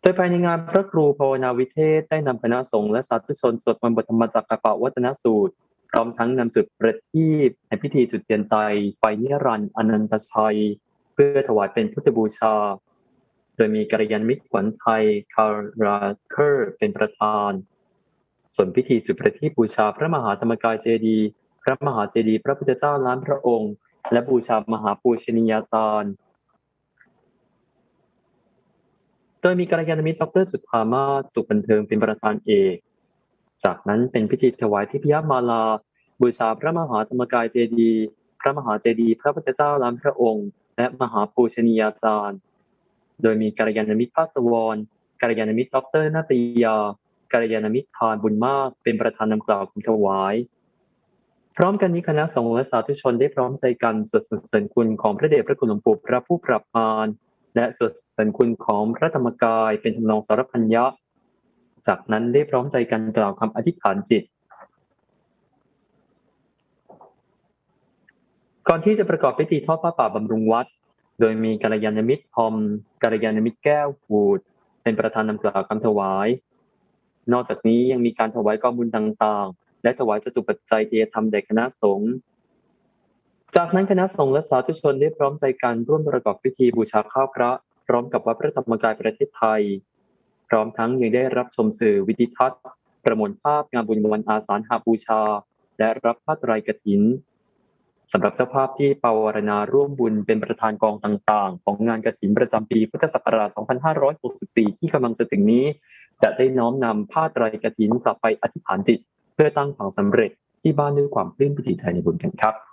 โดยภายในงานพระครูภาวนาวิเทศได้นำคณะสงฆ์และสาธุชนสวดมนต์บทธรรมจักรปวัฒนสูตร พร้อมทั้งนำจุดประทีปในพิธีจุดเทียนใจ ไฟนิรันดร์อนันตชัย เพื่อถวายเป็นพุทธบูชา โดยมีกัลยาณมิตรขวัญไทยคาราเคอร์เป็นประธาน ส่วนพิธีจุดประทีปบูชาพระมหาธรรมกายเจดีย์พระมหาเจดีย์พระพุทธเจ้าล้านพระองค์ และบูชามหาปูชนียาจารย์ โดยมีกัลยาณมิตรดรจุฑามาสุขบันเทิงเป็นประธานเอก จากนั้นเป็นพิธีถวายทิพยมาลา บูชาพระมหาธรรมกายเจดี พระมหาเจดี พระพุทธเจ้าล้านพระองค์ และมหาปูชนียาจารย์ โดยมีกัลยาณมิตรภาสวรกัลยาณมิตรดรนาตยากัลยาณมิตรทานบุญมากเป็นประธานนำกล่าวคำถวาย พร้อมกันนี้คณะสงฆ์และสาธุชนได้พร้อมใจกันสวดสรรเสริญคุณของพระเดชพระคุณหลวงปู่พระผู้ปรับมาร และสวดสรรคุณของพระธรรมกายเป็นทำนองสารพันยะ จากนั้นได้พร้อมใจกันกล่าวคำอธิษฐานจิต ก่อนที่จะประกอบพิธีทอดผ้าป่าบำรุงวัด โดยมีกัลยาณมิตรทอมกัลยาณมิตรแก้วฟูด เป็นประธานนำกล่าวคำถวาย นอกจากนี้ยังมีการถวายกองบุญต่างๆ และถวายจตุปัจจัยที่จะทำแด่คณะสงฆ์ จากนั้นคณะสงฆ์และสาธุชนได้พร้อมใจกันร่วมประกอบพิธีบูชาข้าวพระ พร้อมกับวัดพระธรรมกายประเทศไทย พร้อมทั้งยังได้รับชมสื่อวิดิทัศน์ ประมวลภาพงานบุญวันอาสาฬหาบูชา และรับผ้าไตรกฐินสำหรับเจ้าภาพที่ปาวารณาร่วมบุญเป็นประธานกองต่างๆ ของงานกฐินประจำปีพุทธศักราช 2564 ที่กำลังจะถึงนี้ จะได้น้อมนำผ้าไตรกฐินกลับไปอธิษฐานจิต เพื่อตั้งฝังสำเร็จที่บ้านด้วยความปลื้มปิติใจในบุญกันครับ